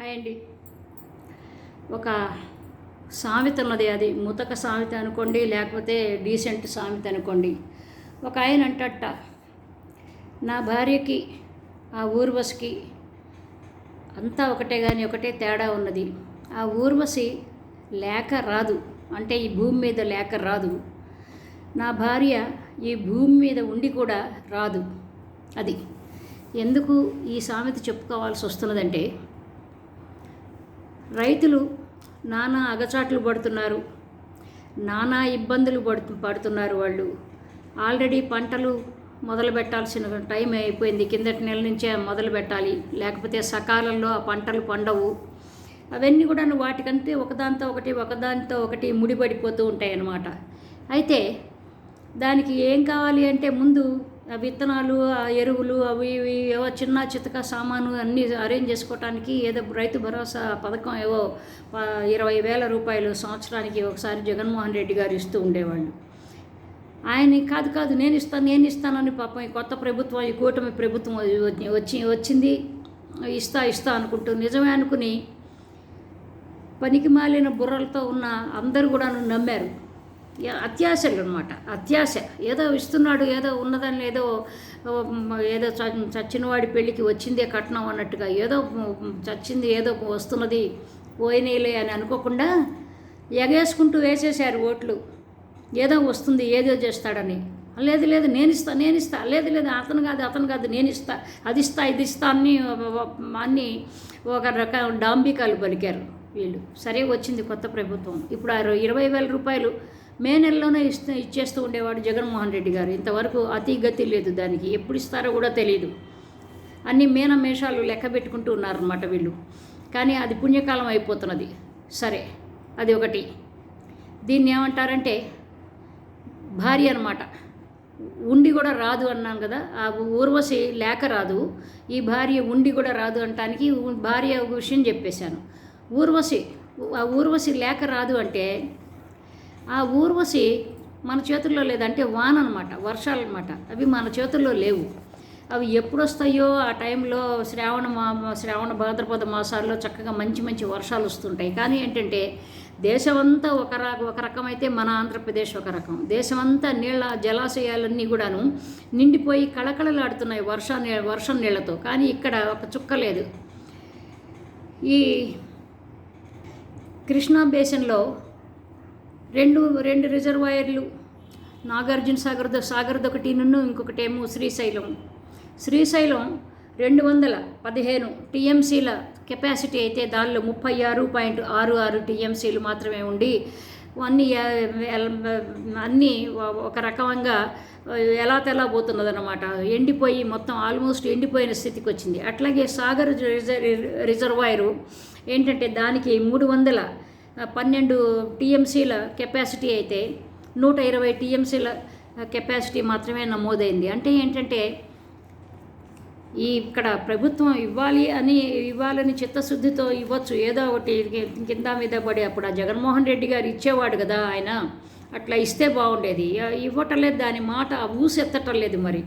Hi అండి. ఒక సామెత ఉన్నది అది ముతక సామెత అనుకోండి లేకపోతే డీసెంట్ సామెత అనుకోండి. ఒక ఆయన అంటట నా భార్యకి ఆ ఊర్వశికి అంతా ఒకటే కానీ ఒకటే తేడా ఉన్నది. ఆ ఊర్వశి లేక రాదు అంటే ఈ భూమి మీద లేక రాదు. నా భార్య ఈ భూమి మీద ఉండి కూడా రాదు. అది. ఎందుకు ఈ సామెత చెప్పుకోవాల్సి వస్తున్నదంటే రైతులు నానా అగచాట్లు పడుతున్నారు. నానా ఇబ్బందులు పడుతు పడుతున్నారు వాళ్ళు. ఆల్రెడీ పంటలు మొదలు పెట్టాల్సిన టైం అయిపోయింది. కిందటి నెల నుంచే మొదలు పెట్టాలి. లేకపోతే సకాలంలో ఆ పంటలు పండవు. అవన్నీ కూడా వాటికంటే ఒకదాంతో ఒకటి ఒకదానితో ఒకటి ముడిపడిపోతూ ఉంటాయి అన్నమాట అయితే దానికి ఏం కావాలి అంటే ముందు విత్తనాలు ఆ ఎరువులు అవి ఇవి ఏవో చిన్న చితక సామాను అన్నీ అరేంజ్ చేసుకోవటానికి ఏదో రైతు భరోసా పథకం ఏవో ఇరవై వేల రూపాయలు సంవత్సరానికి ఒకసారి జగన్మోహన్ రెడ్డి గారు ఇస్తూ ఉండేవాళ్ళు. ఆయన కాదు కాదు నేను ఇస్తాను నేను ఇస్తానని పాపం ఈ కొత్త ప్రభుత్వం ఈ కూటమి ప్రభుత్వం వచ్చి- వచ్చి వచ్చింది. ఇస్తా ఇస్తా అనుకుంటూ నిజమే అనుకుని పనికి మాలిన బుర్రలతో ఉన్న అందరూ కూడా నమ్మారు. అత్యాశలు అనమాట అత్యాశ. ఏదో ఇస్తున్నాడు ఏదో ఉన్నదని ఏదో ఏదో చ- చచ్చినవాడి పెళ్ళికి వచ్చిందే కట్నం అన్నట్టుగా ఏదో చచ్చింది ఏదో వస్తున్నది పోయినాయిలే అని అనుకోకుండా ఎగేసుకుంటూ వేసేశారు ఓట్లు. ఏదో వస్తుంది ఏదో చేస్తాడని. లేదు లేదు నేను ఇస్తా నేను ఇస్తా లేదు లేదు అతను కాదు అతను కాదు నేను ఇస్తా అది ఇస్తా ఇది ఇస్తా అన్ని అన్ని ఒక రకం డాంబికాలు పలికారు వీళ్ళు. సరే వచ్చింది కొత్త ప్రభుత్వం. ఇప్పుడు ఆ ఇరవై వేల రూపాయలు మే నెలలోనే ఇస్తూ ఇచ్చేస్తూ ఉండేవాడు జగన్మోహన్ రెడ్డి గారు. ఇంతవరకు అతి గతి లేదు దానికి. ఎప్పుడు ఇస్తారో కూడా తెలియదు అన్ని మేనమేషాలు లెక్క పెట్టుకుంటూ ఉన్నారన్నమాట వీళ్ళు. కానీ అది పుణ్యకాలం అయిపోతున్నది. సరే అది ఒకటి. దీన్ని ఏమంటారంటే భార్య అనమాట ఉండి కూడా రాదు అన్నాను కదా. ఆ ఊర్వశి లేక రాదు. ఈ భార్య ఉండి కూడా రాదు అనటానికి భార్య ఒక విషయం చెప్పేశాను. ఊర్వశి ఆ ఊర్వశి లేక రాదు అంటే ఆ ఊర్వశి మన చేతుల్లో లేదంటే వాన అనమాట వర్షాలు అనమాట అవి మన చేతుల్లో లేవు. అవి ఎప్పుడు వస్తాయో ఆ టైంలో శ్రావణ మా శ్రావణ భాద్రపద మాసాల్లో చక్కగా మంచి మంచి వర్షాలు వస్తుంటాయి. కానీ ఏంటంటే దేశమంతా ఒక ఒక రకం అయితే మన ఆంధ్రప్రదేశ్ ఒక రకం. దేశమంతా నీళ్ళ జలాశయాలన్నీ కూడాను నిండిపోయి కళకళలాడుతున్నాయి వర్ష వర్షం నీళ్ళతో కానీ ఇక్కడ ఒక చుక్క లేదు. ఈ కృష్ణా బేసిన్లో రెండు రెండు రిజర్వాయర్లు. నాగార్జున సాగర్ సాగర్ది ఒకటి నున్ను ఇంకొకటేమో శ్రీశైలం. శ్రీశైలం రెండు వందల పదిహేను టీఎంసీల కెపాసిటీ అయితే దానిలో ముప్పై ఆరు పాయింట్ ఆరు ఆరు టీఎంసీలు మాత్రమే ఉండి అన్నీ అన్నీ ఒక రకంగా ఎలా తెలా పోతున్నదన్నమాట ఎండిపోయి మొత్తం ఆల్మోస్ట్ ఎండిపోయిన స్థితికి వచ్చింది. అట్లాగే సాగర్ రిజర్వాయరు ఏంటంటే దానికి మూడు వందల పన్నెండు టీఎంసీల కెపాసిటీ అయితే నూట ఇరవై టీఎంసీల కెపాసిటీ మాత్రమే నమోదైంది. అంటే ఏంటంటే ఈ ఇక్కడ ప్రభుత్వం ఇవ్వాలి అని ఇవ్వాలని చిత్తశుద్ధితో ఇవ్వచ్చు. ఏదో ఒకటి కింద మీద పడి అప్పుడు ఆ జగన్మోహన్ రెడ్డి గారు ఇచ్చేవాడు కదా ఆయన. అట్లా ఇస్తే బాగుండేది. ఇవ్వటం లేదు దాని మాట ఊసెత్తటం లేదు మరి.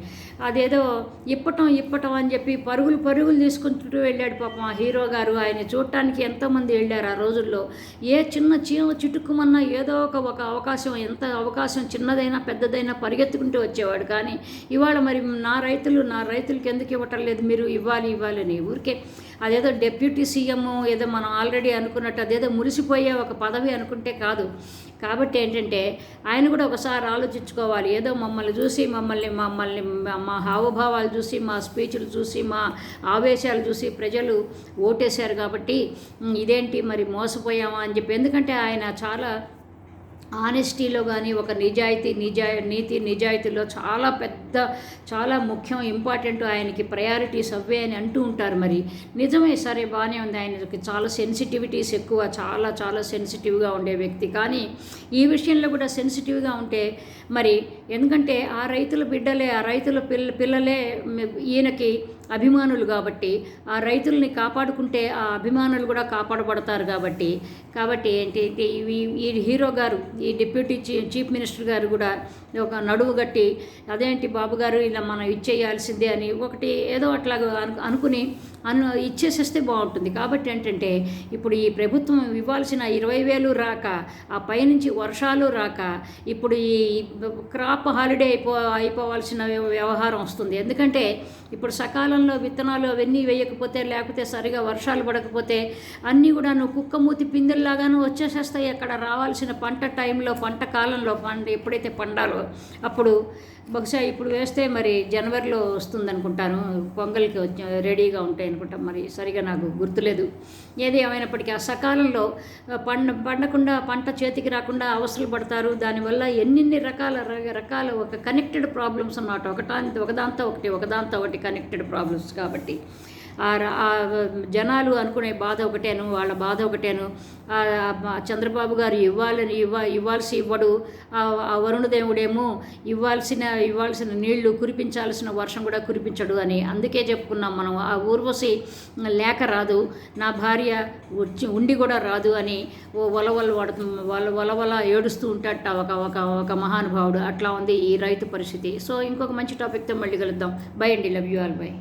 అదేదో ఇప్పటం ఇప్పటం అని చెప్పి పరుగులు పరుగులు తీసుకుంటూ వెళ్ళాడు పాపం ఆ హీరో గారు. ఆయన చూడటానికి ఎంతోమంది వెళ్ళారు ఆ రోజుల్లో. ఏ చిన్న చీమ చిటుక్కుమన్నా ఏదో ఒక ఒక అవకాశం ఎంత అవకాశం చిన్నదైనా పెద్దదైనా పరిగెత్తుకుంటూ వచ్చేవాడు. కానీ ఇవాళ మరి నా రైతులు నా రైతులకి ఎందుకు ఇవ్వటం లేదు? మీరు ఇవ్వాలి ఇవ్వాలి అని. ఊరికే అదేదో డెప్యూటీ సీఎం ఏదో మనం ఆల్రెడీ అనుకున్నట్టు అదేదో మురిసిపోయే ఒక పదవి అనుకుంటే కాదు. కాబట్టి ఏంటంటే ఆయన కూడా ఒకసారి ఆలోచించుకోవాలి. ఏదో మమ్మల్ని చూసి మమ్మల్ని మమ్మల్ని మా- హావభావాలు చూసి మా స్పీచ్లు చూసి మా ఆవేశాలు చూసి ప్రజలు ఓటేశారు కాబట్టి ఇదేంటి మరి మోసపోయామా అని చెప్పి. ఎందుకంటే ఆయన చాలా ఆనెస్టీలో కానీ ఒక నిజాయితీ నిజా నీతి నిజాయితీలో చాలా పెద్ద చాలా ముఖ్యం ఇంపార్టెంట్ ఆయనకి ప్రయారిటీస్ అవే అని అంటూ ఉంటారు మరి. నిజమే సరే బాగానే ఉంది. ఆయనకి చాలా సెన్సిటివిటీస్ ఎక్కువ చాలా చాలా సెన్సిటివ్గా ఉండే వ్యక్తి. కానీ ఈ విషయంలో కూడా సెన్సిటివ్గా ఉంటే మరి ఎందుకంటే ఆ రైతుల బిడ్డలే ఆ రైతుల పిల్ల పిల్లలే ఈయనకి అభిమానులు కాబట్టి ఆ రైతుల్ని కాపాడుకుంటే ఆ అభిమానులు కూడా కాపాడబడతారు కాబట్టి. కాబట్టి ఏంటి ఈ హీరో గారు ఈ డిప్యూటీ చీ- చీఫ్ మినిస్టర్ గారు కూడా ఒక నడువు గట్టి అదేంటి బాబు గారు ఇలా మనం ఇచ్చేయాల్సిందే అని ఒకటి ఏదో అట్లాగా అనుకుని అను ఇచ్చేసేస్తే బాగుంటుంది. కాబట్టి ఏంటంటే ఇప్పుడు ఈ ప్రభుత్వం ఇవ్వాల్సిన ఇరవై వేలు రాక ఆ పైనుంచి వర్షాలు రాక ఇప్పుడు ఈ క్రాప్ హాలిడే అయిపో అయిపోవాల్సిన వ్యవహారం వస్తుంది. ఎందుకంటే ఇప్పుడు సకాలంలో విత్తనాలు అవన్నీ వేయకపోతే లేకపోతే సరిగా వర్షాలు పడకపోతే అన్నీ కూడా నువ్వు కుక్క మూతి పిందెల్లాగాను వచ్చేసేస్తాయి. అక్కడ రావాల్సిన పంట టైంలో పంట కాలంలో పంట ఎప్పుడైతే పండాలో అప్పుడు బహుశా ఇప్పుడు వేస్తే మరి జనవరిలో వస్తుంది అనుకుంటాను పొంగల్కి వచ్చి రెడీగా ఉంటాయి అనుకుంటాం మరి సరిగా నాకు గుర్తులేదు. ఏది ఏమైనప్పటికీ ఆ సకాలంలో పండ పండకుండా పంట చేతికి రాకుండా అవసరం పడతారు. దానివల్ల ఎన్నిన్ని రకాల రకాల ఒక కనెక్టెడ్ ప్రాబ్లమ్స్ అన్నమాట. ఒకటా ఒకదాంతో ఒకటి ఒకదాంతో ఒకటి కనెక్టెడ్ ప్రాబ్లమ్స్ కాబట్టి. ఆ జనాలు అనుకునే బాధ ఒకటేను వాళ్ళ బాధ ఒకటేను. చంద్రబాబు గారు ఇవ్వాలని ఇవ్వ ఇవ్వాల్సి ఇవ్వడు. ఆ వరుణదేవుడేమో ఇవ్వాల్సిన ఇవ్వాల్సిన నీళ్ళు కురిపించాల్సిన వర్షం కూడా కురిపించడు అని. అందుకే చెప్పుకున్నాం మనం ఆ ఊర్వశి లేక రాదు నా భార్య ఉండి కూడా రాదు అని ఓ వలవల వాడు వల వలవల ఏడుస్తూ ఉంటాడట ఒక ఒక ఒక మహానుభావుడు. అట్లా ఉంది ఈ రైతు పరిస్థితి. సో ఇంకొక మంచి టాపిక్తో మళ్ళీ కలుద్దాం. బై అండి. Love you all by